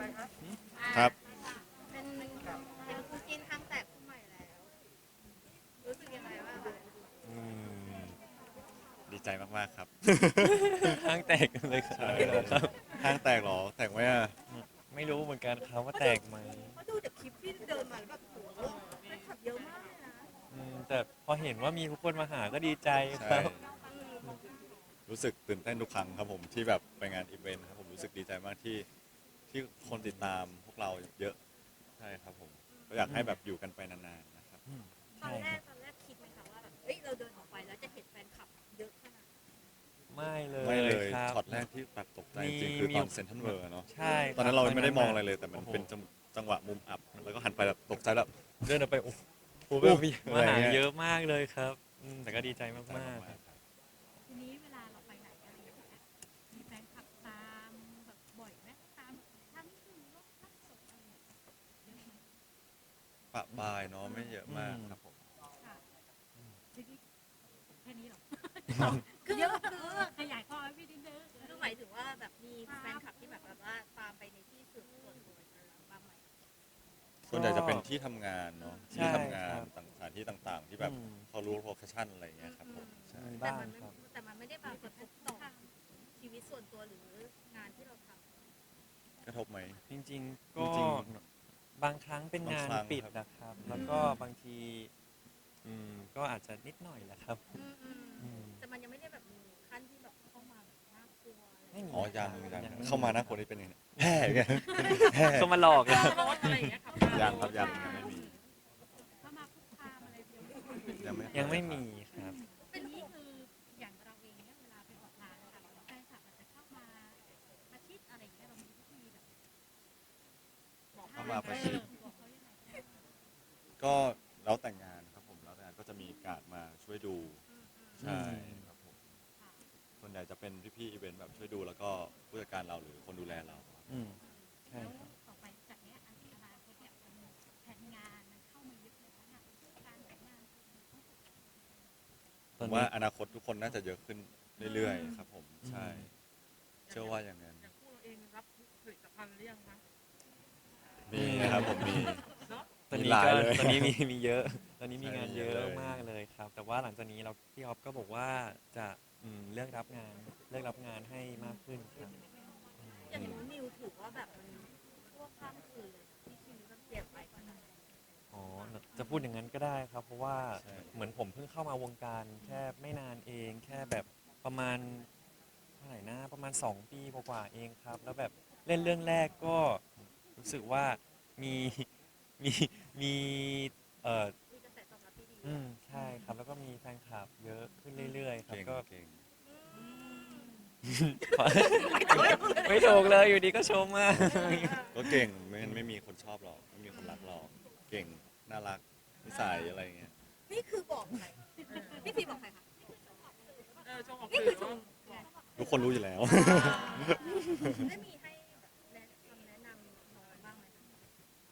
ไปครับครับ เป็นเป็นคู่จิ้นข้างแตกคู่ใหม่แล้ว รู้สึกยังไงบ้างคะอืมดีใจมาก ๆ ครับห้างแตกกันเลยครับใช่ห้างแตกเหรอ แตกไหมอะ ไม่รู้เหมือนกันครับว่าแตกไหมเพราะดูจากคลิปที่เดินมาแล้วแบบโอ้โหแฟนคลับเยอะมากเลยนะอืมแต่พอเห็นว่ามีทุกคนมาหาก็ดีใจคใช่ รับ รู้สึกตื่นเต้นทุกครั้งครับผมที่แบบไปงานอีเวนต์ครับผมรู้สึกดีใจมากที่ ที่คนติดตามพวกเราเยอะใช่ครับผมก็อยากให้แบบอยู่กันไปนานๆนะครับอืมตอนใช่แรครักบตอนแรกคิดไหมคะว่าแบบเอ้ยเราเดินออกไปแล้วจะเห็นแฟนคลับเยอะขนาดนี้ไม่เลยไม่เลยครับ ช็อตแรกที่แบบตกใจจริงมีๆคือมีตอนเซนทันเวอร์เนาะใช่ตอนนั้นเราคบไม่ได้มองอะไรเลย แต่มันโอ้โหเป็นจังจังหวะมุมอับ แล้วก็หันไปแบบตกใจแล้วเดินออกไปโอ้โหโอ้โหแบบมีอะไรมาหาเงี้ยเยอะมากเลยครับอืมแต่ก็ดีใจมากใจๆมากๆครับ ทีนี้เวลาเราไปไหนอะไรอย่างเงี้ยมีแฟนคลับตามแบบบ่อยไหมตามทั้งขึ้นรถทั้งส่งอะไรอย่างเงี้ยเยอะไหม ปะปายเนาะไม่เยอะมากครับผมค่ะทีนี้แค่นี้เหรอคือเยอะคือขยายความให้พี่นิดนึงคือหมายถึงว่าแบบมีแฟนคลับที่แบบแบบว่าตามไปในที่สื่อส่วนตัวบ้างไหมส่วนใหญ่จะเป็นที่ทำงานเนาะใช่ที่ทำงานครับต่างสถานที่ต่างๆ ที่แบบอืม เขารู้โลเคชั่นอะไรอย่างเงี้ยครับผมใช่มีแต่บ้างมันไม่ครับแต่มันไม่ได้แบบกระทบต่อชีวิตส่วนตัวหรือ งานที่เราทำกระทบไหมจริง ๆ ก็จริง บางครั้งเป็นงานบางครั้ง ปิดครับนะครับ แล้วก็บางทีอืม ก็อาจจะนิดหน่อยแหละครับอืมอืมอืมแต่มันยังไม่ได้แบบมีขั้นที่แบบเข้ามาแบบน่ากลัวอะไรไม่มีอ๋อยังครับยังยังไม่เข้ามาหน้าคนนี้เป็นยังไงแห่ไงแห่ก็มาหลอกเลย รถอะไรอย่างเงี้ยครับยังครับยังยังไม่มี เข้ามาคุกคามอะไรเดียว ยังไม่ยังไม่มี แบบช่วยดูแล้วก็ผู้จัดการเราหรือคนดูแลเราครับอืมใช่แล้วครับ ต่อไปจากเนี้ยอันอนาคตเนี่ยมันแผนงานมันเข้ามาเยอะเลยนะการจัดงานผมว่าอนาคตทุกคนน่าจะเยอะขึ้นเรื่อยๆครับ ผมใช่เชื่อว่าอย่างนั้นอย่างคู่เราเองรับผลิตภัณฑ์หรือยังคะมีนะครับผมมีตอนมีนี้หลายก็เลย ตอนนี้มีมีเยอะ ตอนนี้มีใช่งานมีเยเยอะอะเลยมากเลยครับ แต่ว่าหลังจากนี้เราพี่ออฟก็บอกว่าจะ อืมเลือกรับงานเลือกรับงานให้มากขึ้นครับ อย่างนู้นนิวถือว่าแบบมันชั่วข้ามคืนเลยนะที่ชีวิตมันเปลี่ยนไปขนาดนั้นอ๋อ จะพูดอย่างนั้นก็ได้ครับ เพราะว่าใช่ เหมือนผมเพิ่งเข้ามาวงการแค่ไม่นานเอง แค่แบบประมาณเท่าไหร่นะประมาณ 2 ปีกว่าๆเองครับ แล้วแบบเล่นเรื่องแรกก็รู้สึกว่ามีมีมีเอ่อมีกระแสต อบรับที่ดีอืมใช่ครับแล้วก็มีแฟนคลับเยอะขึ้นเรื่อยๆ ครับเก่งก็ เก่งไม่ถูกเลยอยู่ดีก็ชมมากก็เก่งไม่งั้นไม่มีคนชอบหรอก ไม่มีคนรักหรอก เก่ง น่ารักนิสัยอะไรอย่างเงี้ย นี่คือบอกใครนี่พี่บอกใครคะเออชมออกนี่สื่คืออชมทุกคนรู้อยู่แล้ว ได้มีให้แบบแนะคำแนะนำน้องบ้างไหมค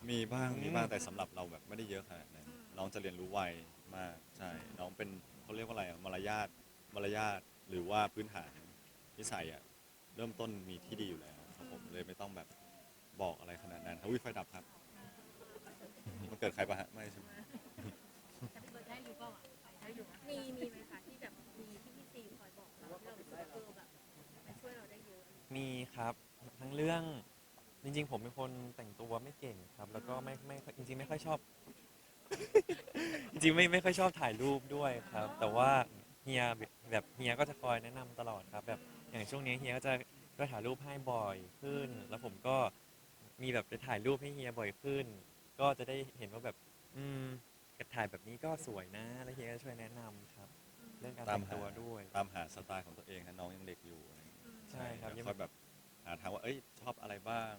ะมีบ้างอืมมีบ้างแต่สำหรับเราแบบไม่ได้เยอะขนาดนั้น น้องจะเรียนรู้ไวมากใช่น้องเป็นเขาเรียกว่าอะไรอะมารยาทมารยาทหรือว่าพื้นฐานนิสัยอะเริ่มต้นมีที่ดีอยู่แล้วครับผมเลยไม่ต้องแบบบอกอะไรขนาดนั้นครับวิไฟดับครับ มันเกิดใครปะฮะไม่ใช่ไหมแต่เปิดได้อยู่เปล่าอะได้อยู่นะมีมีไหมคะที่แบบมีที่พี่ซีคอยบอกเราที่เรารู้สึกว่าเออแบบมันช่วยเราได้เยอะมีครับทั้งเรื่องจริงๆ ผมเป็นคนแต่งตัวไม่เก่งครับ แล้วก็ไม่ไม่จริงๆ ไม่ค่อยชอบ จริงๆไม่ไม่ค่อยชอบถ่ายรูปด้วยครับ แต่ว่าเฮียแบบเฮียก็จะคอยแนะนำตลอดครับ แบบอย่างช่วงนี้เฮียก็จะก็ถ่ายรูปให้บ่อยขึ้น แล้วผมก็มีแบบไปถ่ายรูปให้เฮียบ่อยขึ้น ก็จะได้เห็นว่าแบบ อืมถ่ายแบบนี้ก็สวยนะ แล้วเฮียก็ช่วยแนะนำครับ เรื่องการตามแต่งหาตัวด้วย ตามหาสไตล์ของตัวเองนะน้องยังเด็กอยู่อะไรอย่างเงี้ยใช่ครับแล้วคอยแบบหาทางว่าเอ้ยชอบอะไรบ้าง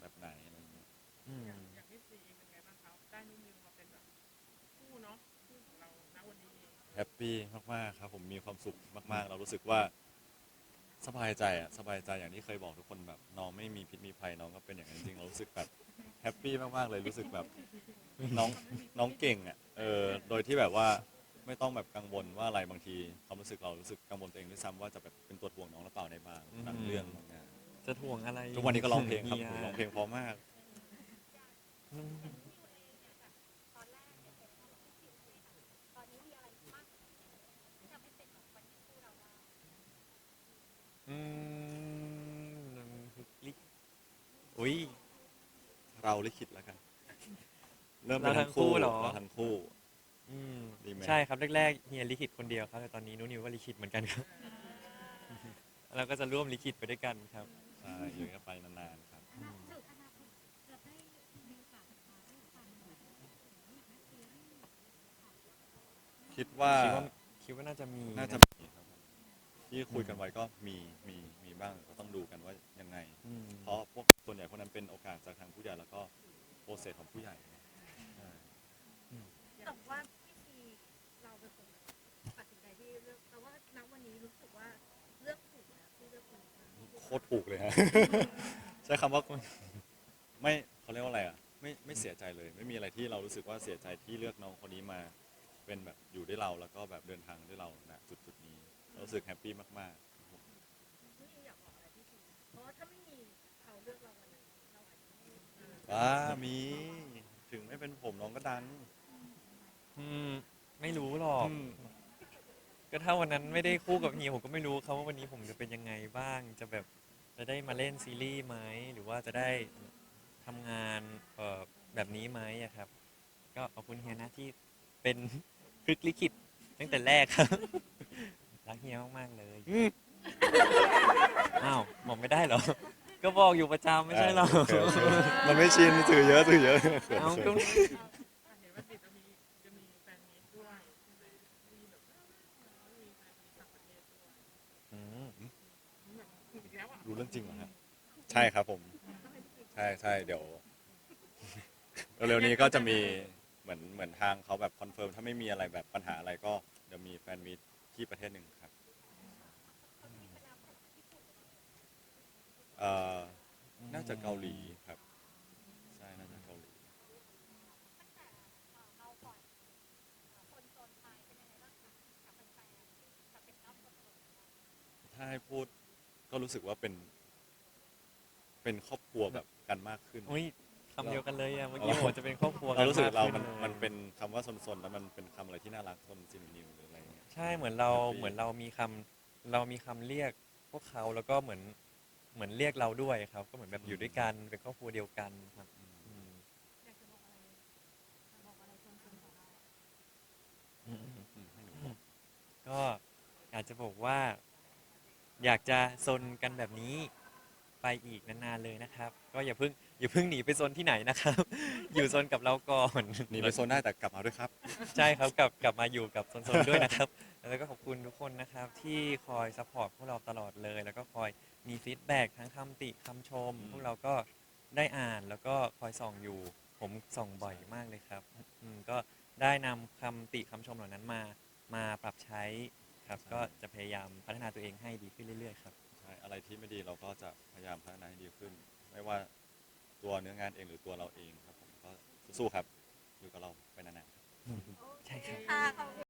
แบบไหนอะไรอย่างเงี้ยอืม อย่างพี่ซีเป็นไงบ้างครับได้นุ่นนิวมา เป็นแบบคู่เนาะคู่ของเราณวันนี้แฮปปี้มากๆครับผมมีความสุขมาก ๆ เรารู้สึกว่าสบายใจอะสบายใจอย่างที่เคยบอกทุกคนแบบน้องไม่มีพิษมีภัยน้องก็เป็นอย่างนั้นจริงๆเรารู้สึกแบบแฮปปี้มากๆเลยรู้สึกแบบน้องน้องเก่งอะเออโดยที่แบบว่าไม่ต้องแบบกังวลว่าอะไรบางทีความรู้สึกเรารู้สึกกังวลตัวเองด้วยซ้ำว่าจะแบบเป็นตัวถ่วงน้องหรือเปล่าในบางบางเรื่องบางงานจะถ่วงอะไรทุกวันนี้ก็ร้องเพลงครับฮียร้องเพลงเพราะมาก อืม ตอนแรกเนี่ยเป็นของพี่คิวเลยค่ะตอนนี้มีอะไรมากกว่านี้ที่ทำให้เป็นแบบวันที่คู่เราได้ อืมลิอุ้ยเราลิขิตแล้วกัน เริ่มเราเป็นทั้ทั้งงคู่คู่เหรอ เราทั้งคู่ อืมดีไหม ใช่ครับแรกๆเฮียลิขิตคนเดียวครับ แต่ตอนนี้นุนิวก็ลิขิตเหมือนกันครับเราก็จะร่วมลิขิตไปด้วยกันครับ ใช่อยู่กันไปนานๆครับอนาคตอนาคตจะได้มีโอกาสมาได้ฟังแบบนี้ไหมซีรีส์คิดว่าคิดว่าคิดว่าน่าจะมีน่าจะนะมีครับผม ที่คุยกันไว้ก็มีมีมีบ้างก็ต้องดูกันว่ายังไง อืมเพราะพวกส่วนใหญ่พวกนั้นเป็นโอกาสจากทางผู้ใหญ่แล้วก็โปรเซสของผู้ใหญ่ใช่แต่ว่าพี่ซีเราเป็นคนแบบตัดสินใจที่เลือกแต่ว่าณวันนี้รู้สึกว่าเลือกถูกแล้วที่เลือกคนนี้มาโคตรถูกเลยฮะ ใช้คำว่าไม่เขาเรียกว่าอะไรอะไม่ไม่เสียใจเลย ไม่มีอะไรที่เรารู้สึกว่าเสียใจที่เลือกน้องคนนี้มา เป็นแบบอยู่ด้วยเราแล้วก็แบบเดินทางด้วยเราณจุดจุดๆนี้เรารู้สึกแฮปปี้มากๆนี่อยากบอกอะไรพี่ซีเพราะว่าถ้าไม่มีเขาเลือกเราวันนั้นเราอาจจะไม่ว้ามีถึงไม่เป็นผมน้องก็ดังอืมไม่รู้หรอก อืมก็ถ้าวันนั้นไม่ได้คู่กับเฮียผมก็ไม่รู้ครับว่าวันนี้ผมจะเป็นยังไงบ้าง จะแบบจะได้มาเล่นซีรีส์ไหมหรือว่าจะได้ทำงานเอ่อแบบนี้ไหมอะครับ ก็ขอบคุณเฮียนะที่เป็น พลิกลิขิตตั้งแต่แรกครับ รักเฮียมากๆเลยอ้าวบอกไม่ได้เหรอ ก็บอกอยู่ประจำไม่ใช่เหรอโอเคโอเคมันไม่ชินสื่อเยอะสื่อเยอะเอาก็อะเห็นว่าติดจะมีจะมีแฟนมีตด้วยใช่ไหมมีแบบมีแฟนมีต่างประเทศด้วยอืมแบบอีกแล้วอะรู้เรื่องจริงเหรอฮะใช่ครับผม ใช่ใช่เดี๋ยว เร็วๆนี้ก็จะมี เหมือนเหมือนทางเขาแบบคอนเฟิร์มถ้าไม่มีอะไรแบบปัญหาอะไรก็เดี๋ยวมีแฟนมีตที่ประเทศหนึ่งครับเอ่อน่าจะเกาหลีครับ ใช่ น่าจะเกาหลี ถ้าให้พูดก็รู้สึกว่าเป็น เป็นครอบครัวแบบกันมากขึ้นอุ้ย คำเดียวกันเลยอะเมื่อกี้บอกว่าจะเป็นครอบครัวเรารู้สึกเรามมันขึ้ลยมันเป็นคำว่าซนๆแล้วมันเป็นคำอะไรที่น่ารักซนจินนิวหรืออะไรอย่างเงี้ย ใช่เหมือนเราแฮปปี้เหมือนเรามีคำเรามีคำเรียกพวกเขาแล้วก็เหมือนเหมือนเรียกเราด้วยครับ ก็เหมือนแบบอยู่ด้วยกันเป็นครอบครัวเดียวกันครับอืมอยากจะบอกอะไรบอกอะไรคนโซนของเราอืมอืมให้หนูบอกก็อยากจะบอกว่า อยากจะซนกันแบบนี้ไปอีกนานๆเลยนะครับ ก็อย่าเพิ่ง อย่าเพิ่งหนีไปซนที่ไหนนะครับ อยู่ซนกับเราก่อนหนีไปโซนได้แต่กลับมาด้วยครับ ใช่ครับกลับกลับมาอยู่กับโซนๆด้วยนะครับ แล้วก็ขอบคุณทุกคนนะครับ ที่คอยซัพพอร์ตพวกเราตลอดเลย แล้วก็คอยมีฟีดแบ็กทั้งคำติคำชมอืมพวกเราก็ได้อ่านแล้วก็คอยส่องอยู่ ผมส่องบ่อยมากเลยครับอืมก็ได้นำคำติคำชมเหล่านั้นมา มาปรับใช้ครับก็จะพยายามพัฒนาตัวเองให้ดีขึ้นเรื่อยๆครับ ใช่อะไรที่ไม่ดีเราก็จะพยายามพัฒนาให้ดีขึ้น ไม่ว่า ตัวเนื้องานเองหรือตัวเราเองครับผมก็สู้ๆครับอยู่กับเราไปนานๆ ใช่ครับค่ะขอบคุณ